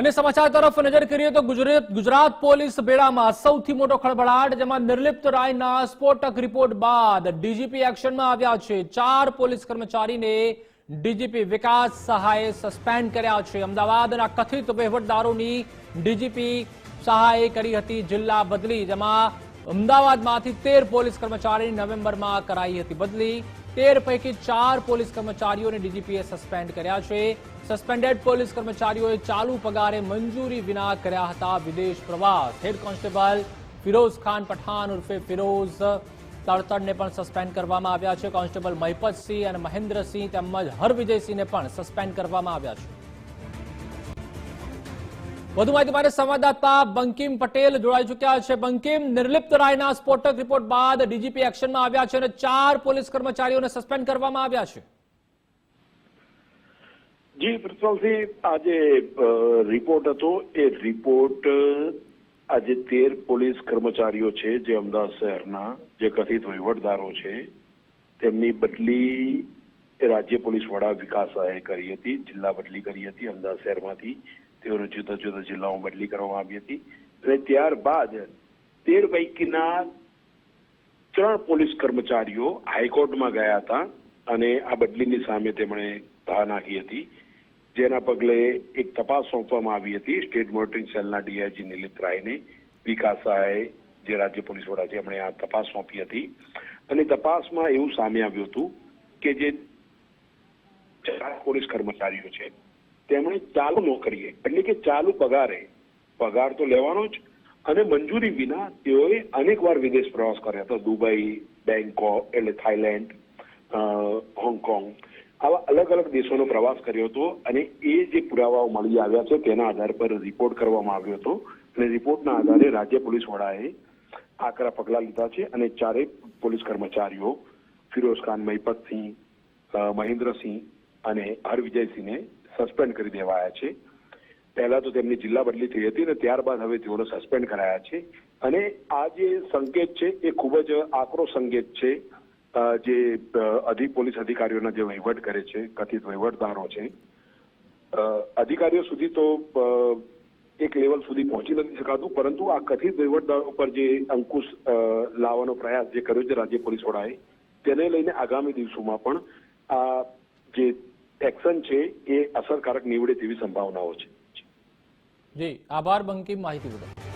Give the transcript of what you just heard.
અને સમાચાર તરફ નજર કરીએ તો ગુજરાત ગુજરાત પોલીસ બેડામાં સૌથી મોટો ખળભળાટ, જેમાં નિર્લિપ્ત રાયના સ્ફોટક રિપોર્ટ બાદ ડીજીપી એક્શનમાં આવ્યા છે. ચાર પોલીસ કર્મચારીને ડીજીપી વિકાસ સહાયે સસ્પેન્ડ કર્યા છે. અમદાવાદના કથિત વહીવટદારોની ડીજીપી સહાયે કરી હતી જિલ્લા બદલી, જેમાં અમદાવાદમાંથી તેર પોલીસ કર્મચારી નવેમ્બરમાં કરાઈ હતી બદલી. તેર પૈકી ચાર પોલીસ કર્મચારીઓને ડીજીપીએ સસ્પેન્ડ કર્યા છે. સસ્પેન્ડેડ પોલીસ કર્મચારીઓએ ચાલુ પગારે મંજૂરી વિના કર્યા હતા વિદેશ પ્રવાસ. હેડ કોન્સ્ટેબલ ફિરોઝ ખાન પઠાણ ઉર્ફે ફિરોઝ તળતરને પણ સસ્પેન્ડ કરવામાં આવ્યા છે. કોન્સ્ટેબલ મહિપતસિંહ અને મહેન્દ્રસિંહ તેમજ હરવિજયસિંહને પણ સસ્પેન્ડ કરવામાં આવ્યા છે. વધુ માહિતી માટે સંવાદદાતા બંકિમ પટેલ જોડાઈ ચુક્યા છે. બંકિમ, નિર્લિપ્ત રાયના સ્ફોટક રિપોર્ટ બાદ ડીજીપી એક્શનમાં આવ્યા છે અને ચાર પોલીસ કર્મચારીઓને સસ્પેન્ડ કરવામાં આવ્યા છે. જી પ્રિન્સિપાલસિંહ આજે રિપોર્ટ હતો. એ રિપોર્ટ, આજે તેર પોલીસ કર્મચારીઓ છે જે અમદાવાદ શહેરના જે કથિત વહીવટદારો છે. તેમની બદલી રાજ્ય પોલીસ વડા વિકાસ કરી હતી, જિલ્લા બદલી કરી હતી અમદાવાદ શહેરમાંથી. તેઓને જુદા જુદા જિલ્લાઓમાં બદલી કરવામાં આવી હતી અને ત્યારબાદ તેર પૈકીના ત્રણ પોલીસ કર્મચારીઓ હાઈકોર્ટમાં ગયા હતા અને આ બદલીની સામે તેમણે તા નાખી હતી. જેના પગલે એક તપાસ સોંપવામાં આવી હતી. સ્ટેટ મોનિટરિંગ સેલના ડીઆઈજી નિલિત રાયને વિકાસ સહાય જે રાજ્ય પોલીસ વડા છે, એમણે આ તપાસ સોંપી હતી. અને તપાસમાં એવું સામે આવ્યું હતું કે જે ચાર પોલીસ કર્મચારીઓ છે તેમણે ચાલુ નોકરીએ એટલે કે ચાલુ પગારે. પગાર તો લેવાનો જ. અને મંજૂરી વિના તેઓએ અનેકવાર વિદેશ પ્રવાસ કર્યા. હતો દુબઈ બેંકોક એટલે થાઈલેન્ડ હોંગકોંગ. આવા અલગ અલગ દેશોનો પ્રવાસ કર્યો હતો અને એ જે પુરાવાઓ મળી આવ્યા છે તેના આધાર પર રિપોર્ટ કરવામાં આવ્યો હતો. અને રિપોર્ટના આધારે રાજ્ય પોલીસ વડાએ આકરા પગલાં લીધા છે અને ચારેય પોલીસ કર્મચારીઓ ફિરોઝ ખાન મહિપતસિંહ મહેન્દ્રસિંહ અને હરવિજયસિંહને સસ્પેન્ડ કરી દેવાયા છે. પહેલા તો તેમની જિલ્લા બદલી થઈ હતી અને ત્યારબાદ હવે તેઓને સસ્પેન્ડ કરાયા છે. અને આ જે સંકેત છે એ ખૂબ જ આકરો સંકેત છે. જે અધિક પોલીસ અધિકારીઓના જે વહીવટ કરે છે, કથિત વહીવટદારો છે. અધિકારીઓ સુધી તો એક લેવલ સુધી પહોંચી નથી શકાતું, પરંતુ આ કથિત વહીવટદારો પર જે અંકુશ લાવવાનો પ્રયાસ જે કર્યો છે રાજ્ય પોલીસ વડાએ, તેને લઈને આગામી દિવસોમાં પણ આ જે એક્શન છે એ અસરકારક નીવડે તેવી સંભાવનાઓ છે. જી આભાર બંકી માહિતી બદલ.